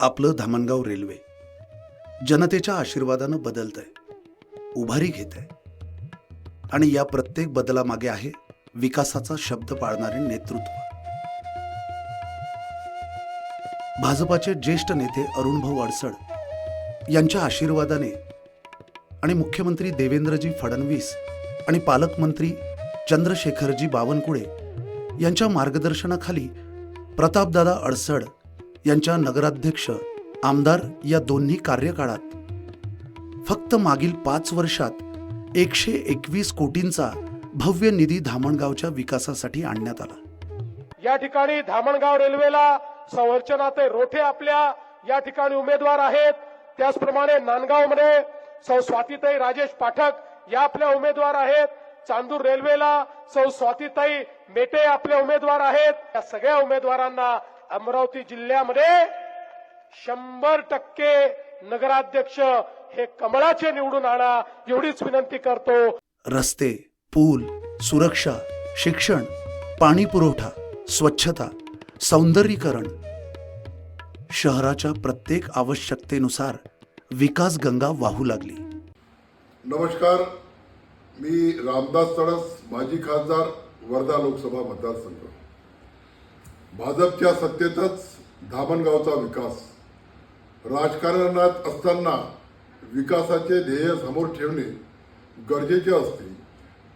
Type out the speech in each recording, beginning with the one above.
आपलं धामणगाव रेल्वे जनतेच्या आशीर्वादानं बदलत आहे उभारी घेत आहे आणि या प्रत्येक बदलामागे आहे विकासाचा शब्द पाळणारे नेतृत्व. भाजपाचे ज्येष्ठ नेते अरुणभाऊ अडसड यांच्या आशीर्वादाने आणि मुख्यमंत्री देवेंद्रजी फडणवीस आणि पालकमंत्री चंद्रशेखरजी बावनकुळे यांच्या मार्गदर्शनाखाली प्रतापदादा अडसड यांच्या नगराध्यक्ष आमदार या दोन्ही कार्यकाळात. फक्त मागील पाच वर्षात एकशे एकवीस कोटींचा भव्य निधी धामणगावच्या विकासासाठी आणण्यात आला. या ठिकाणी धामणगाव रेल्वेला संवर्चनाते रोठे आपल्या या ठिकाणी उमेदवार आहेत. त्याचप्रमाणे नांदगावमध्ये सौ स्वातीताई राजेश पाठक या आपल्या उमेदवार आहेत. चांदूर रेल्वेला सौ स्वातीताई मेटे आपले उमेदवार आहेत. या सगळ्या उमेदवारांना अमरावती जिल्ह्यामध्ये शंभर टक्के नगराध्यक्ष हे कमळाचे निवडून आणा एवढीच विनंती करतो. रस्ते पूल सुरक्षा शिक्षण पाणी पुरवठा स्वच्छता सौंदर्यीकरण. शहराच्या प्रत्येक आवश्यकतेनुसार विकास गंगा वाहू लागली. नमस्कार. मी रामदास तडस माजी खासदार वर्धा लोकसभा मतदारसंघ. भाजपच्या सत्तेतच धामणगावचा विकास. राजकारणात असताना विकासाचे ध्येय समोर ठेवणे गरजेचे असते.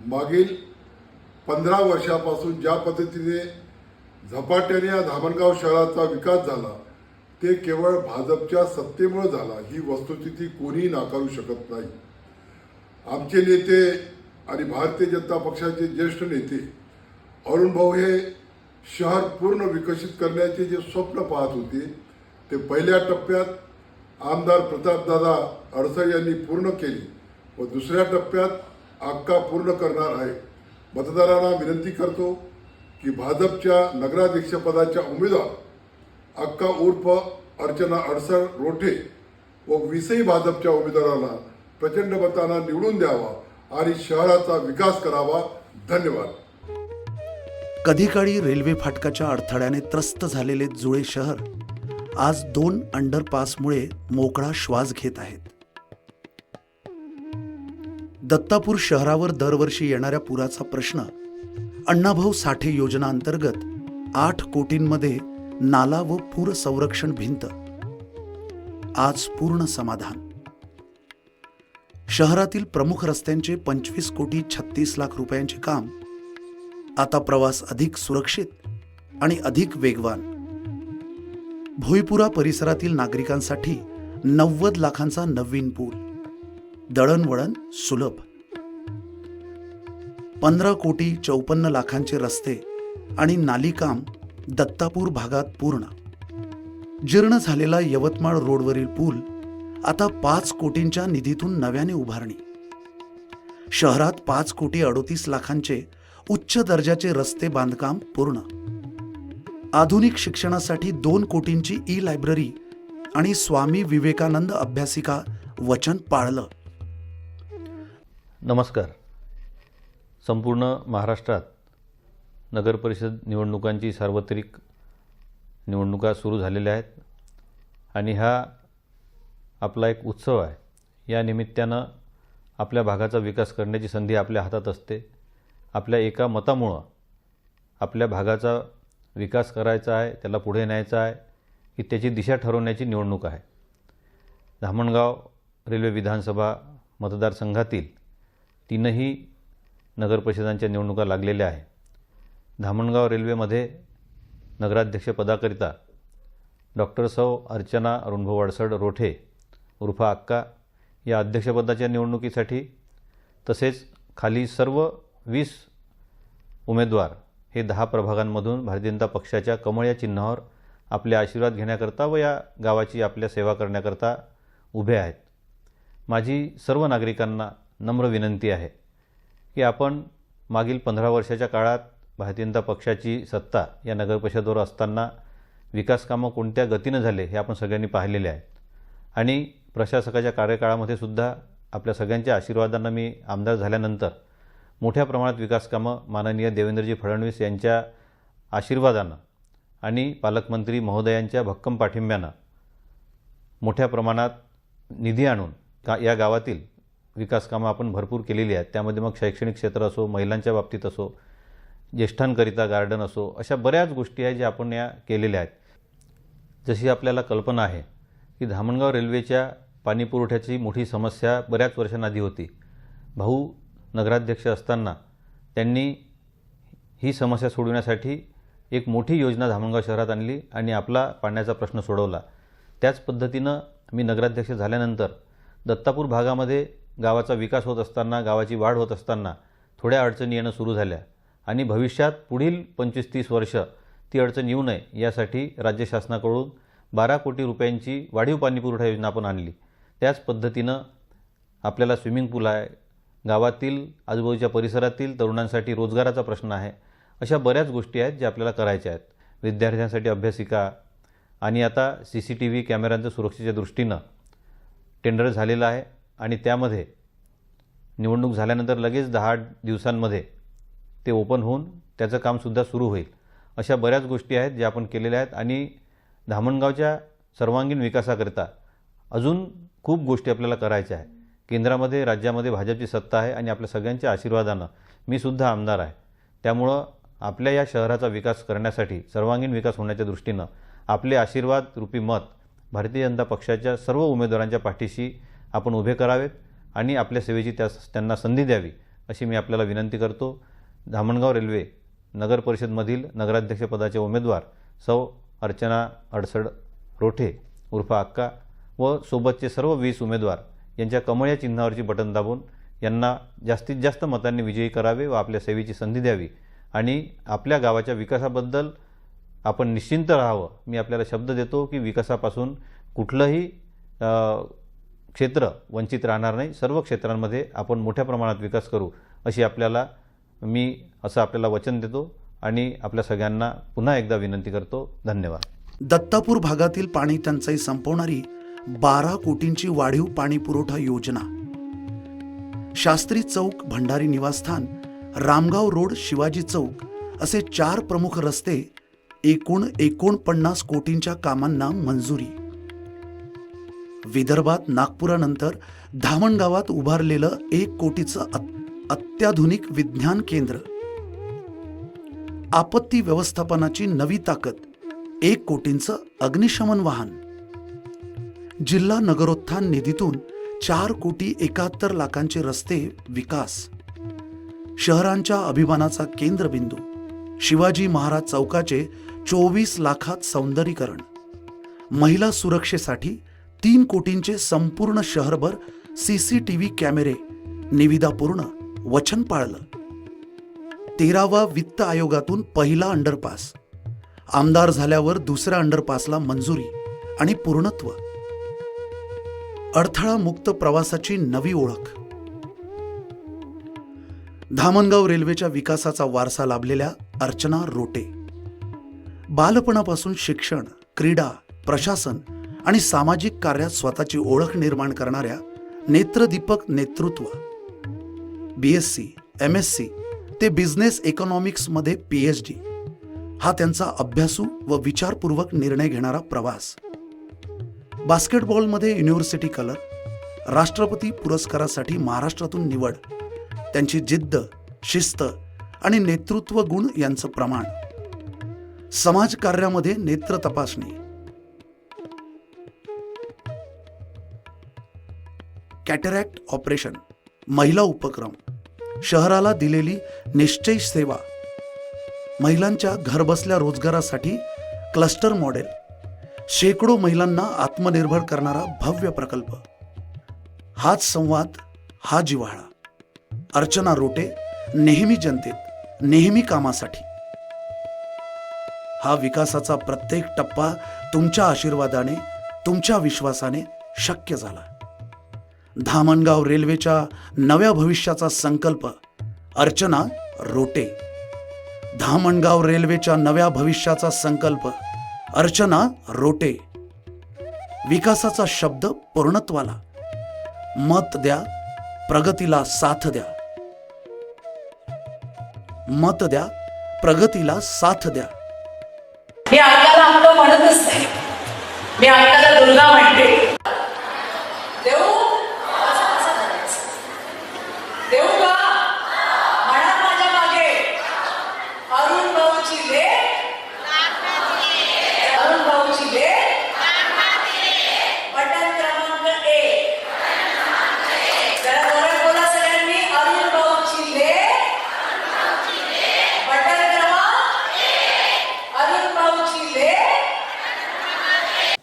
मागील पंधरा वर्षापासून ज्या पद्धतीने झपाट्याने या धामणगाव शहराचा विकास झाला ते केवळ भाजपच्या सत्तेमुळे झाला ही वस्तुस्थिती कोणीही नाकारू शकत नाही. आमचे नेते आणि भारतीय जनता पक्षाचे ज्येष्ठ नेते अरुण भाऊ हे शहर पूर्ण विकसित करण्याचे जे स्वप्न पाहत होते ते पहिल्या टप्प्यात आमदार प्रतापदादा अडसर यांनी पूर्ण केले व दुसऱ्या टप्प्यात अक्का पूर्ण करणार आहे. मतदारांना विनंती करतो की भाजपच्या नगराध्यक्षपदाच्या उमेदवार अक्का उर्फ अर्चना अडसर रोठे व विसई भाजपच्या उमेदवारांना प्रचंड मतांना निवडून द्यावा आणि शहराचा विकास करावा. धन्यवाद. कधीकाळी रेल्वे फाटकाच्या अडथळ्याने त्रस्त झालेले जुळे शहर आज दोन अंडरपासमुळे मोकळा श्वास घेत आहेत. दत्तापूर शहरावर दरवर्षी येणाऱ्या पुराचा प्रश्न अण्णाभाऊ साठे योजना अंतर्गत आठ कोटींमध्ये नाला व पूर संरक्षण भिंत. आज पूर्ण समाधान. शहरातील प्रमुख रस्त्यांचे पंचवीस कोटी छत्तीस लाख रुपयांचे काम आता प्रवास अधिक सुरक्षित आणि अधिक वेगवान. भोईपुरा परिसरातील नागरिकांसाठी नव्वद लाखांचा नवीन पूल. दळणवळण सुलभ. पंधरा कोटी चौपन्न लाखांचे रस्ते आणि नालीकाम दत्तापूर भागात पूर्ण. जीर्ण झालेला यवतमाळ रोडवरील पूल आता पाच कोटींच्या निधीतून नव्याने उभारणी. शहरात पाच कोटी अडोतीस लाखांचे उच्च दर्जाचे रस्ते बांधकाम पूर्ण. आधुनिक शिक्षणासाठी दोन कोटींची ई लायब्ररी आणि स्वामी विवेकानंद अभ्यासिका वचन पाळलं. नमस्कार. संपूर्ण महाराष्ट्रात नगरपरिषद निवडणुकांची सार्वत्रिक निवडणुका सुरू झालेल्या आहेत आणि हा आपला एक उत्सव आहे. या निमित्तानं आपल्या भागाचा विकास करण्याची संधी आपल्या हातात असते. आपल्या एका मतामुळं आपल्या भागाचा विकास करायचा आहे त्याला पुढे न्यायचा आहे की त्याची दिशा ठरवण्याची निवडणूक आहे. धामणगाव रेल्वे विधानसभा मतदारसंघातील तीनही नगरपरिषदांच्या निवडणुका लागलेल्या आहे धामणगाव रेल्वेमध्ये नगराध्यक्षपदाकरिता डॉक्टर सौ अर्चना अरुणभाऊ वाडसड रोठे उर्फा अक्का या अध्यक्षपदाच्या निवडणुकीसाठी तसेच खाली सर्व वीस उमेदवार हे दहा प्रभागांमधून भारतीय जनता पक्षाच्या कमळ या चिन्हावर आपले आशीर्वाद घेण्याकरता व या गावाची आपल्या सेवा करण्याकरता उभे आहेत. माझी सर्व नागरिकांना नम्र विनंती आहे की आपण मागील पंधरा वर्षाच्या काळात भारतीय जनता पक्षाची सत्ता या नगरपरिषदेवर असताना विकासकामं कोणत्या गतीनं झाले हे आपण सगळ्यांनी पाहिलेले आहेत. आणि प्रशासकाच्या कार्यकाळामध्ये सुद्धा आपल्या सगळ्यांच्या आशीर्वादांना मी आमदार झाल्यानंतर मोठ्या प्रमाणात विकास कामं माननीय देवेंद्रजी फडणवीस यांच्या आशीर्वादानं आणि पालकमंत्री महोदयांच्या भक्कम पाठिंब्यानं मोठ्या प्रमाणात निधी आणून का या गावातील विकास कामं आपण भरपूर केलेली आहेत. त्यामध्ये मग शैक्षणिक क्षेत्र असो महिलांच्या बाबतीत असो ज्येष्ठांकरिता गार्डन असो अशा बऱ्याच गोष्टी आहेत ज्या आपण या केलेल्या आहेत. जशी आपल्याला कल्पना आहे की धामणगाव रेल्वेच्या पाणीपुरवठ्याची मोठी समस्या बऱ्याच वर्षांआधी होती. भाऊ नगराध्यक्ष असताना त्यांनी ही समस्या सोडवण्यासाठी एक मोठी योजना धामणगाव शहरात आणली आणि आपला पाण्याचा प्रश्न सोडवला. त्याच पद्धतीनं मी नगराध्यक्ष झाल्यानंतर दत्तापूर भागामध्ये गावाचा विकास होत असताना गावाची वाढ होत असताना थोड्या अडचणी येणं सुरू झाल्या आणि भविष्यात पुढील पंचवीस तीस वर्ष ती अडचण येऊ नये यासाठी राज्य शासनाकडून बारा कोटी रुपयांची वाढीव पाणीपुरवठा योजना आपण आणली. त्याच पद्धतीनं आपल्याला स्विमिंग पूल आहे गावातील आजूबाजूच्या परिसरातील तरुणांसाठी रोजगाराचा प्रश्न आहे. अशा बऱ्याच गोष्टी आहेत ज्या आपल्याला करायच्या आहेत. विद्यार्थ्यांसाठी अभ्यासिका आणि आता सी सी टी व्ही कॅमेऱ्यांच्या सुरक्षेच्या दृष्टीनं टेंडर झालेलं आहे आणि त्यामध्ये निवडणूक झाल्यानंतर लगेच दहा दिवसांमध्ये ते ओपन होऊन त्याचं कामसुद्धा सुरू होईल. अशा बऱ्याच गोष्टी आहेत ज्या आपण केलेल्या आहेत आणि धामणगावच्या सर्वांगीण विकासाकरिता अजून खूप गोष्टी आपल्याला करायच्या आहे केंद्रामध्ये राज्यामध्ये भाजपची सत्ता आहे आणि आपल्या सगळ्यांच्या आशीर्वादानं मी सुद्धा आमदार आहे. त्यामुळं आपल्या या शहराचा विकास करण्यासाठी सर्वांगीण विकास होण्याच्या दृष्टीनं आपले आशीर्वाद रूपी मत भारतीय जनता पक्षाच्या सर्व उमेदवारांच्या पाठीशी आपण उभे करावेत आणि आपल्या सेवेची त्या त्यांना संधी द्यावी अशी मी आपल्याला विनंती करतो. धामणगाव रेल्वे नगर परिषदमधील नगराध्यक्षपदाचे उमेदवार सौ अर्चना अडसड रोठे उर्फ अक्का व सोबतचे सर्व वीस उमेदवार यांच्या कमळ या चिन्हावरची बटन दाबून यांना जास्तीत जास्त मतांनी विजयी करावे व आपल्या सेवेची संधी द्यावी. आणि आपल्या गावाच्या विकासाबद्दल आपण निश्चिंत राहावं. मी आपल्याला शब्द देतो की विकासापासून कुठलंही क्षेत्र वंचित राहणार नाही. सर्व क्षेत्रांमध्ये आपण मोठ्या प्रमाणात विकास करू अशी आपल्याला मी असं आपल्याला वचन देतो. आणि आपल्या सगळ्यांना पुन्हा एकदा विनंती करतो. धन्यवाद. दत्तापूर भागातील पाणी टंचाई संपवणारी बारा कोटींची वाढीव पाणी पुरवठा योजना. शास्त्री चौक भंडारी निवासस्थान रामगाव रोड शिवाजी चौक असे चार प्रमुख रस्ते एकूण एकोणपन्नास कोटींच्या कामांना मंजुरी. विदर्भात नागपुरानंतर धामणगावात उभारलेलं एक कोटीचं अत- अत्याधुनिक विज्ञान केंद्र. आपत्ती व्यवस्थापनाची नवी ताकद एक कोटींचं अग्निशमन वाहन. जिल्हा नगरोत्थान निधीतून चार कोटी एकाहत्तर लाखांचे रस्ते विकास. शहरांच्या अभिमानाचा केंद्रबिंदू. शिवाजी महाराज चौकाचे चोवीस लाखात सौंदर्यीकरण. महिला सुरक्षेसाठी तीन कोटींचे संपूर्ण शहरभर सीसीटीव्ही कॅमेरे निविदा पूर्ण वचन पाळलं. तेरावा वित्त आयोगातून पहिला अंडरपास. आमदार झाल्यावर दुसऱ्या अंडरपासला मंजुरी आणि पूर्णत्व. अडथळा मुक्त प्रवासाची नवी ओळख. धामणगाव रेल्वेच्या विकासाचा वारसा लाभलेल्या अर्चना रोटे. बालपणापासून शिक्षण क्रीडा प्रशासन आणि सामाजिक कार्यात स्वतःची ओळख निर्माण करणाऱ्या नेत्रदीपक नेतृत्व. B S C M S C ते बिझनेस इकॉनॉमिक्समध्ये पी एच डी हा त्यांचा अभ्यासू व विचारपूर्वक निर्णय घेणारा प्रवास. बास्केटबॉलमध्ये युनिव्हर्सिटी कलर राष्ट्रपती पुरस्कारासाठी महाराष्ट्रातून निवड त्यांची जिद्द शिस्त आणि नेतृत्व गुण यांचं प्रमाण. समाजकार्यामध्ये नेत्र तपासणी. कॅटरॅक्ट ऑपरेशन महिला उपक्रम शहराला दिलेली निश्चय सेवा. महिलांच्या घरबसल्या रोजगारासाठी क्लस्टर मॉडेल. शेकडो महिलांना आत्मनिर्भर करणारा भव्य प्रकल्प. हाच संवाद हा जिव्हाळा. अर्चना रोटे नेहमी जनतेत नेहमी कामासाठी. हा विकासाचा प्रत्येक टप्पा तुमच्या आशीर्वादाने तुमच्या विश्वासाने शक्य झाला. धामणगाव रेल्वेच्या नव्या भविष्याचा संकल्प अर्चना रोटे. धामणगाव रेल्वेच्या नव्या भविष्याचा संकल्प अर्चना रोटे. विकासाचा शब्द पूर्णत्वाला. मत द्या प्रगतीला साथ द्या. मत द्या प्रगतीला साथ द्या. मी ऐकायला हक्क म्हणतच नाही. मी ऐकायला दुर्गा म्हणते.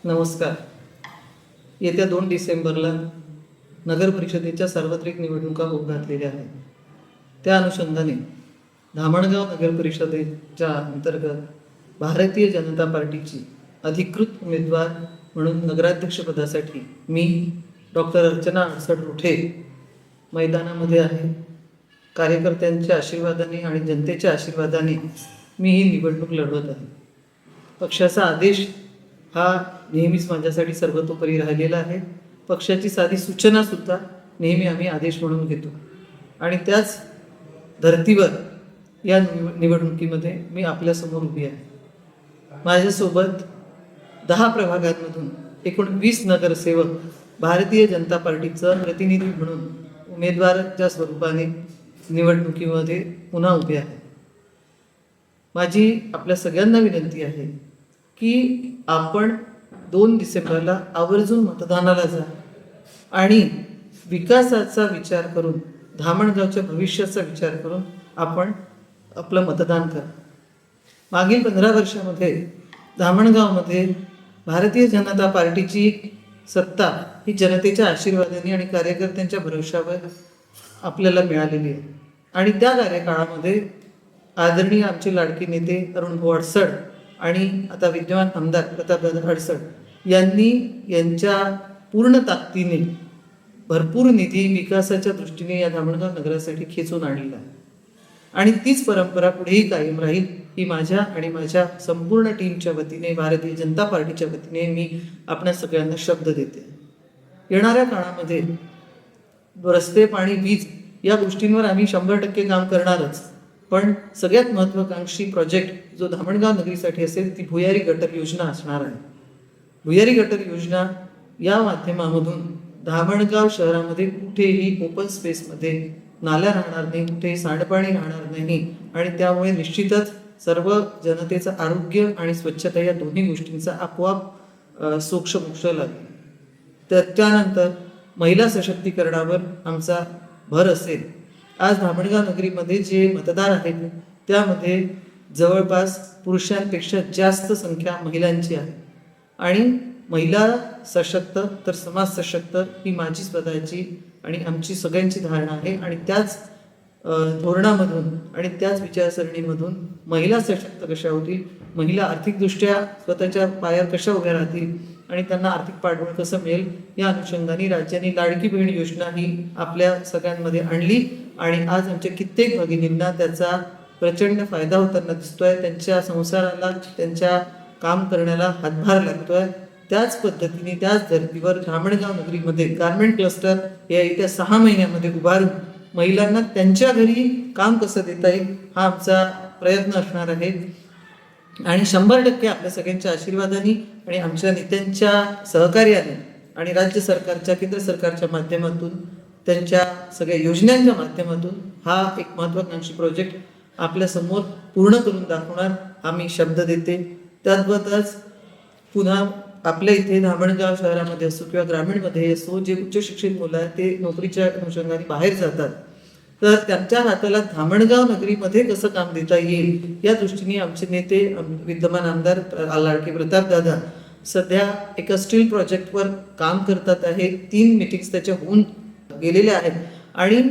नमस्कार. येत्या दोन डिसेंबरला नगर परिषदेच्या सार्वत्रिक निवडणुका होत घातलेल्या आहेत. त्या अनुषंगाने धामणगाव नगर परिषदेच्या अंतर्गत भारतीय जनता पार्टीची अधिकृत उमेदवार म्हणून नगराध्यक्षपदासाठी मी डॉक्टर अर्चना अडसड रुठे मैदानामध्ये आहे. कार्यकर्त्यांच्या आशीर्वादाने आणि जनतेच्या आशीर्वादाने मी ही निवडणूक लढवत आहे. पक्षाचा आदेश हा नेहमीच माझ्यासाठी सर्वतोपरी राहिलेला आहे. पक्षाची साधी सूचना सुद्धा नेहमी आम्ही आदेश म्हणून घेतो. आणि त्याच धर्तीवर या निव- निवडणुकीमध्ये मी आपल्यासमोर उभी आहे. माझ्यासोबत दहा प्रभागांमधून एकूण वीस नगरसेवक भारतीय जनता पार्टीचं प्रतिनिधी म्हणून उमेदवाराच्या स्वरूपाने निवडणुकीमध्ये पुन्हा उभे आहे माझी आपल्या सगळ्यांना विनंती आहे की आपण दोन डिसेंबरला आवर्जून मतदानाला जा. आणि विकासाचा विचार करून धामणगावच्या भविष्याचा विचार करून आपण आपलं मतदान करा. मागील पंधरा वर्षामध्ये धामणगावमध्ये भारतीय जनता पार्टीची सत्ता ही जनतेच्या आशीर्वादाने आणि कार्यकर्त्यांच्या भरोशावर आपल्याला मिळालेली आहे. आणि त्या कार्यकाळामध्ये आदरणीय आमचे लाडके नेते अरुण भाऊ आणि आता विद्यमान आमदार प्रतापदादा अडसड यांनी यांच्या पूर्ण ताकदीने भरपूर निधी विकासाच्या दृष्टीने या धामणगाव नगरासाठी खेचून आणलेला आहे. आणि तीच परंपरा पुढेही कायम राहील ही माझ्या आणि माझ्या संपूर्ण टीमच्या वतीने भारतीय जनता पार्टीच्या वतीने मी आपल्या सगळ्यांना शब्द देते. येणाऱ्या काळामध्ये रस्ते पाणी वीज या गोष्टींवर आम्ही शंभर टक्के काम करणारच. पण सगळ्यात महत्त्वाकांक्षी प्रोजेक्ट जो धामणगाव नगरीसाठी असेल ती भुयारी गटर योजना असणार आहे. भुयारी गटर योजना या माध्यमामधून धामणगाव शहरामध्ये कुठेही ओपन स्पेसमध्ये नाल्या राहणार नाही कुठेही सांडपाणी राहणार नाही आणि त्यामुळे निश्चितच सर्व जनतेचं आरोग्य आणि स्वच्छता या दोन्ही गोष्टींचा आपोआप अ, लागेल. तर त्यानंतर महिला सशक्तीकरणावर आमचा भर असेल. आज धामणगाव नगरीमध्ये जे मतदार आहेत त्यामध्ये जवळपास पुरुषांपेक्षा जास्त संख्या महिलांची आहे. आणि महिला सशक्त तर समाज सशक्त ही माझी स्वतःची आणि आमची सगळ्यांची धारणा आहे. आणि त्याच धोरणामधून आणि त्याच विचारसरणीमधून महिला सशक्त कशा होतील? महिला आर्थिकदृष्ट्या स्वतःच्या पायावर कशा उभ्या राहतील? आणि त्यांना आर्थिक पाठबळ कसं मिळेल या अनुषंगाने राज्याने लाडकी बहीण योजना ही आपल्या सगळ्यांमध्ये आणली आणि आज आमच्या कित्येक भगिनींना त्याचा प्रचंड फायदा होताना दिसतोय. त्यांच्या संसाराला त्यांच्या काम करण्याला हातभार लागतोय. त्याच पद्धतीने त्याच धर्तीवर धामणगाव नगरीमध्ये गार्मेंट क्लस्टर या येत्या सहा महिन्यामध्ये उभारून महिलांना त्यांच्या घरी काम कसं देता येईल हा आमचा प्रयत्न असणार आहे. आणि शंभर टक्के आपल्या सगळ्यांच्या आशीर्वादाने आणि आमच्या नेत्यांच्या सहकार्याने आणि राज्य सरकारच्या केंद्र सरकारच्या माध्यमातून त्यांच्या सगळ्या योजनांच्या माध्यमातून हा एक महत्त्वाकांक्षी प्रोजेक्ट आपल्यासमोर पूर्ण करून दाखवणार आम्ही शब्द देते. त्याचबरोबरच पुन्हा आपल्या इथे धामणगाव शहरामध्ये असो किंवा ग्रामीणमध्ये असो जे उच्च शिक्षित मुलं आहेत ते नोकरीच्या अनुषंगाने बाहेर जातात. तर त्यांच्या हाताला धामणगाव नगरीमध्ये कसं काम देता येईल या दृष्टीने आमचे नेते विद्यमान आमदार लाडके प्रताप दादा सध्या एका स्टील प्रोजेक्टवर काम करतात आहे तीन मिटिंग्स त्याच्या होऊन गेलेल्या आहेत. आणि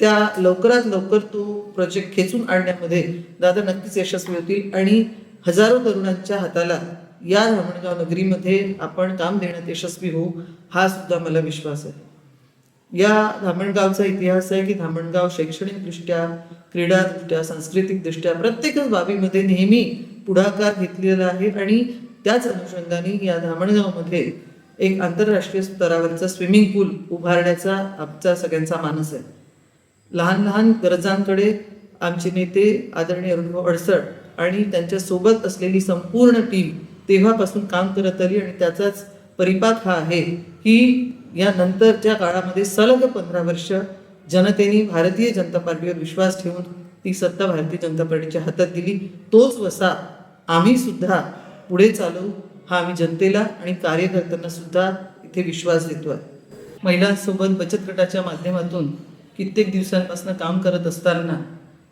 त्या लवकरात लवकर तो प्रोजेक्ट खेचून आणण्यामध्ये दादा नक्कीच यशस्वी होतील. आणि हजारो तरुणांच्या हाताला या धामणगाव नगरीमध्ये आपण काम देण्यात यशस्वी होऊ हा सुद्धा मला विश्वास आहे. या धामणगावचा इतिहास आहे की धामणगाव शैक्षणिकदृष्ट्या क्रीडादृष्ट्या सांस्कृतिकदृष्ट्या प्रत्येकच बाबीमध्ये नेहमी पुढाकार घेतलेला आहे आणि त्याच अनुषंगाने या धामणगावमध्ये एक आंतरराष्ट्रीय स्तरावरचा स्विमिंग पूल उभारण्याचा आमचा सगळ्यांचा मानस आहे. लहान लहान गरजांकडे आमचे नेते आदरणीय अरुणभाऊ अडसड आणि त्यांच्यासोबत असलेली संपूर्ण टीम तेव्हापासून काम करत आली आणि त्याचाच परिपाक हा आहे की या नंतरच्या काळामध्ये सलग पंधरा वर्ष जनतेने भारतीय जनता पार्टीवर विश्वास ठेवून ती सत्ता भारतीय जनता पार्टीच्या हातात दिली. तोच वसा आम्ही सुद्धा पुढे चालू हा आम्ही जनतेला आणि कार्यकर्त्यांना सुद्धा इथे विश्वास देतो आहे. महिलांसोबत बचत गटाच्या माध्यमातून कित्येक दिवसांपासून काम करत असताना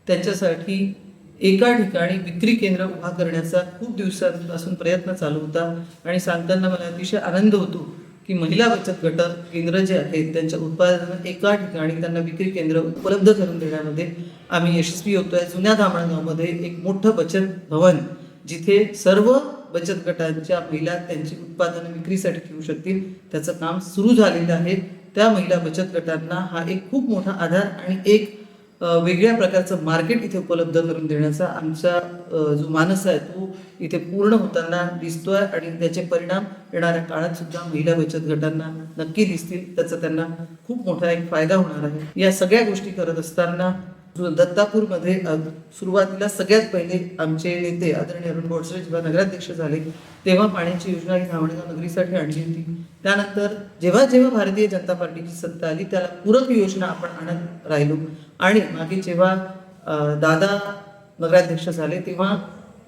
त्यांच्यासाठी एका ठिकाणी विक्री केंद्र उभा करण्याचा खूप दिवसांपासून प्रयत्न चालू होता. आणि सांगताना मला अतिशय आनंद होतो की महिला बचत गट केंद्र जे आहेत त्यांच्या उत्पादन एका ठिकाणी त्यांना विक्री केंद्र उपलब्ध करून देण्यामध्ये आम्ही यशस्वी होतोय. जुन्या धामणगावमध्ये एक मोठं बचत भवन जिथे सर्व बचत गटांच्या महिला त्यांची उत्पादनं विक्रीसाठी ठेवू शकतील. त्याचं काम सुरू झालेलं आहे. त्या महिला बचत गटांना हा एक खूप मोठा आधार आणि एक वेगळ्या प्रकारचं मार्केट इथे उपलब्ध करून देण्याचा आमचा जो मानस आहे तो इथे पूर्ण होताना दिसतोय आणि त्याचे परिणाम येणाऱ्या काळात सुद्धा महिला बचत गटांना नक्की दिसतील. त्याचा त्यांना खूप मोठा एक फायदा होणार आहे. या सगळ्या गोष्टी करत असताना दत्तापूरमध्ये सुरुवातीला सगळ्यात पहिले आमचे नेते आदरणीय अरुण गोडसे जेव्हा नगराध्यक्ष झाले तेव्हा पाण्याची योजना ही धावणेगाव नगरीसाठी आणली होती. त्यानंतर जेव्हा जेव्हा भारतीय जनता पार्टीची सत्ता आली त्याला पूरक योजना आपण आणत राहिलो. आणि मागे जेव्हा दादा नगराध्यक्ष झाले तेव्हा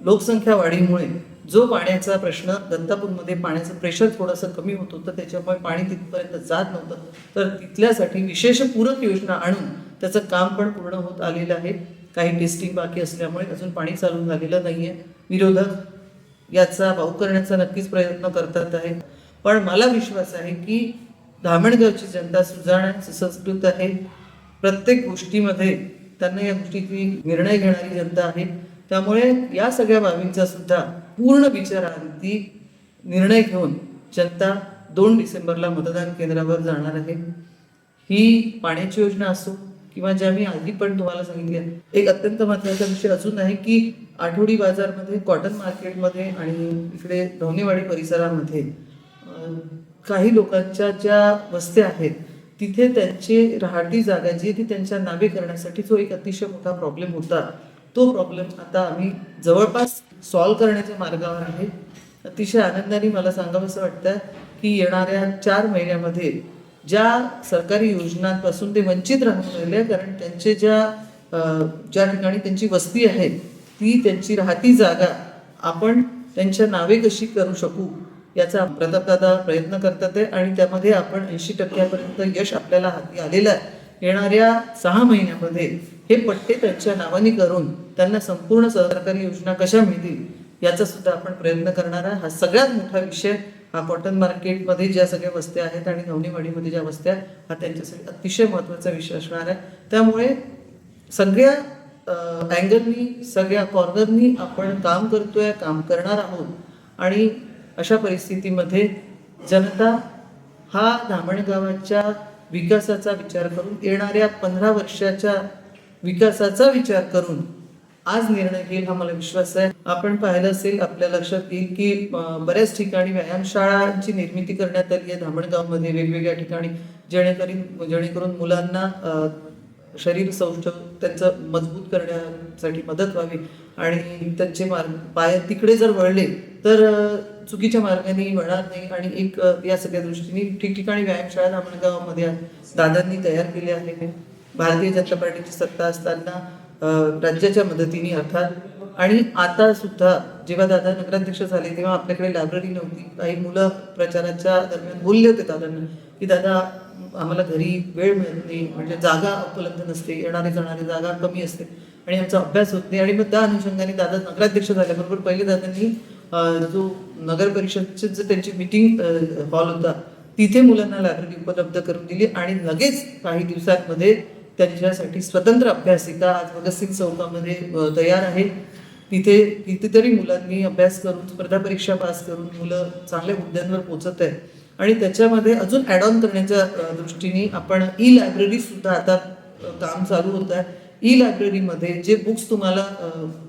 लोकसंख्या वाढीमुळे जो पाण्याचा प्रश्न दत्तापूरमध्ये पाण्याचं प्रेशर थोडंसं कमी होत होतं त्याच्यामुळे पाणी तिथपर्यंत जात नव्हतं. तर तिथल्यासाठी विशेष पूरक योजना आणून त्याचं काम पण पूर्ण होत आलेलं आहे. काही टेस्टिंग बाकी असल्यामुळे अजून पाणी चालू झालेलं नाही आहे विरोधक याचा भाऊ करण्याचा नक्कीच प्रयत्न करतात आहे पण मला विश्वास आहे की धामणगावची जनता सुजाण सुसंस्कृत आहे. प्रत्येक गोष्टीमध्ये त्यांना या गोष्टीची निर्णय घेणारी जनता आहे. त्यामुळे या सगळ्या बाबींचा सुद्धा पूर्ण विचारांती निर्णय घेऊन जनता दोन डिसेंबरला मतदान केंद्रावर जाणार आहे. ही पाण्याची योजना असो किंवा ज्या मी आधी पण तुम्हाला सांगितली आहे एक अत्यंत महत्त्वाचा विषय अजून आहे की आठवडी बाजारमध्ये कॉटन मार्केटमध्ये आणि इकडे धोनीवाडी परिसरामध्ये काही लोकांच्या ज्या वस्त्या आहेत तिथे त्यांची राहती जागा जी ती त्यांच्या नावे करण्यासाठी जो एक अतिशय मोठा प्रॉब्लेम होता. तो प्रॉब्लेम आता आम्ही जवळपास सॉल्व्ह करण्याच्या मार्गावर आहे. अतिशय आनंदाने मला सांगावंसं वाटतं की येणाऱ्या चार महिन्यामध्ये ज्या सरकारी योजनांपासून ते वंचित राहून राहिले कारण त्यांचे ज्या ज्या ठिकाणी त्यांची वस्ती आहे ती त्यांची राहती जागा आपण त्यांच्या नावे कशी करू शकू? याचा प्रतापदादा प्रयत्न करतात आहे आणि त्यामध्ये आपण ऐंशी टक्क्यापर्यंत यश आपल्याला हाती आलेलं आहे. येणाऱ्या सहा महिन्यामध्ये हे पट्टे त्यांच्या नावाने करून त्यांना संपूर्ण सरकारी योजना कशा मिळतील याचा सुद्धा आपण प्रयत्न करणार आहे. हा सगळ्यात मोठा विषय हा कॉटन मार्केटमध्ये ज्या सगळ्या वस्त्या आहेत आणि नवनीवाडीमध्ये ज्या वस्त्या हा त्यांच्यासाठी अतिशय महत्त्वाचा विषय असणार आहे. त्यामुळे सगळ्या अँगलनी सगळ्या कॉर्नरनी आपण काम करतोय काम करणार आहोत. आणि अशा परिस्थितीमध्ये जनता हा धामणगावाच्या विकासाचा विचार करून येणाऱ्या पंधरा वर्षाच्या विकासाचा विचार करून आज निर्णय घेईल हा मला विश्वास आहे. आपण पाहिलं असेल आपल्या लक्षात येईल की बऱ्याच ठिकाणी व्यायामशाळांची निर्मिती करण्यात आली आहे. धामणगावमध्ये वेगवेगळ्या ठिकाणी जेणेकरून जेणेकरून मुलांना शरीर सौष्ठव त्यांचं मजबूत करण्यासाठी मदत व्हावी आणि त्यांचे मार्ग पाय तिकडे जर वळले तर चुकीच्या मार्गाने वळणार नाही. आणि एक या सगळ्या दृष्टीने ठिकठिकाणी व्यायामशाळा धामणगावामध्ये दादांनी तयार केले आहे. भारतीय जनता पार्टीची सत्ता असताना राज्याच्या मदतीने अर्थात. आणि आता सुद्धा जेव्हा दादा नगराध्यक्ष झाले तेव्हा आपल्याकडे लायब्ररी नव्हती. काही मुलं प्रचाराच्या दरम्यान बोलले होते दादांना की दादा आम्हाला घरी वेळ मिळत नाही. म्हणजे जागा उपलब्ध नसते. येणारे जाणारे जागा कमी असते. आणि आमचा अभ्यास होत नाही. आणि मग त्या अनुषंगाने दादा नगराध्यक्ष झाल्याबरोबर पहिले दादांनी जो नगर परिषदचे जे त्यांची मिटिंग हॉल होता तिथे मुलांना लायब्ररी उपलब्ध करून दिली. आणि लगेच काही दिवसांमध्ये त्यांच्यासाठी स्वतंत्र अभ्यासिका आज भगतसिंग चौकामध्ये तयार आहे. तिथे कितीतरी मुलांनी अभ्यास करून स्पर्धा परीक्षा पास करून मुलं चांगल्या मुद्द्यांवर पोचत आहे आणि त्याच्यामध्ये अजून ॲड ऑन करण्याच्या दृष्टीने आपण ई लायब्ररी सुद्धा आता काम चालू होत आहे. ई लायब्ररीमध्ये जे बुक्स तुम्हाला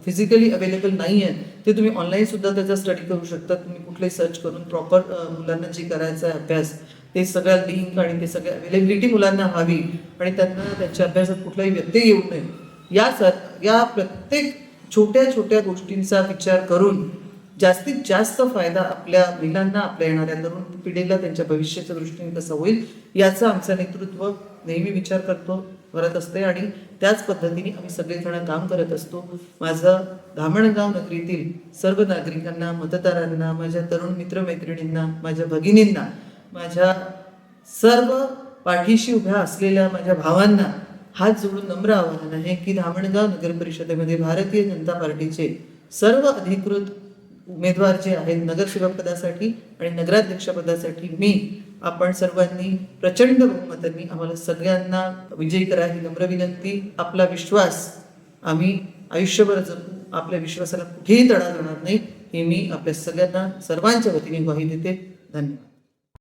फिजिकली अवेलेबल नाही आहे ते तुम्ही ऑनलाईन सुद्धा त्याचा स्टडी करू शकता. तुम्ही कुठले सर्च करून प्रॉपर मुलांना जे करायचा आहे अभ्यास ते सगळ्या लिंक आणि ते सगळ्या अवेलेबिलिटी मुलांना हवी आणि त्यांना त्यांच्या अभ्यासात कुठलाही व्यत्यय येऊ नये. या सर या प्रत्येक छोट्या छोट्या गोष्टींचा विचार करून जास्तीत जास्त फायदा आपल्या मुलांना आपल्या येणाऱ्या तरुण पिढीला त्यांच्या भविष्याच्या दृष्टीने कसा होईल याचं आमचं नेतृत्व नेहमी विचार करतो करत असते आणि त्याच पद्धतीने आम्ही सगळेजण काम करत असतो. माझं धामणगाव नगरीतील सर्व नागरिकांना मतदारांना माझ्या तरुण मित्रमैत्रिणींना माझ्या भगिनींना माझ्या सर्व पाठीशी उभ्या असलेल्या माझ्या भावांना हात जोडून नम्र आवाहन आहे की धामणगाव नगर परिषदेमध्ये भारतीय जनता पार्टीचे सर्व अधिकृत उमेदवार जे आहेत नगरसेवकपदासाठी आणि नगराध्यक्षपदासाठी मी आपण सर्वांनी प्रचंड बहुमतांनी आम्हाला सगळ्यांना विजयी करा ही नम्र विनंती. आपला विश्वास आम्ही आयुष्यभर जपू आपल्या विश्वासाला कुठेही तडा जाणार नाही. हे मी आपल्या सगळ्यांना सर्वांच्या वतीने ग्वाही देते. धन्यवाद.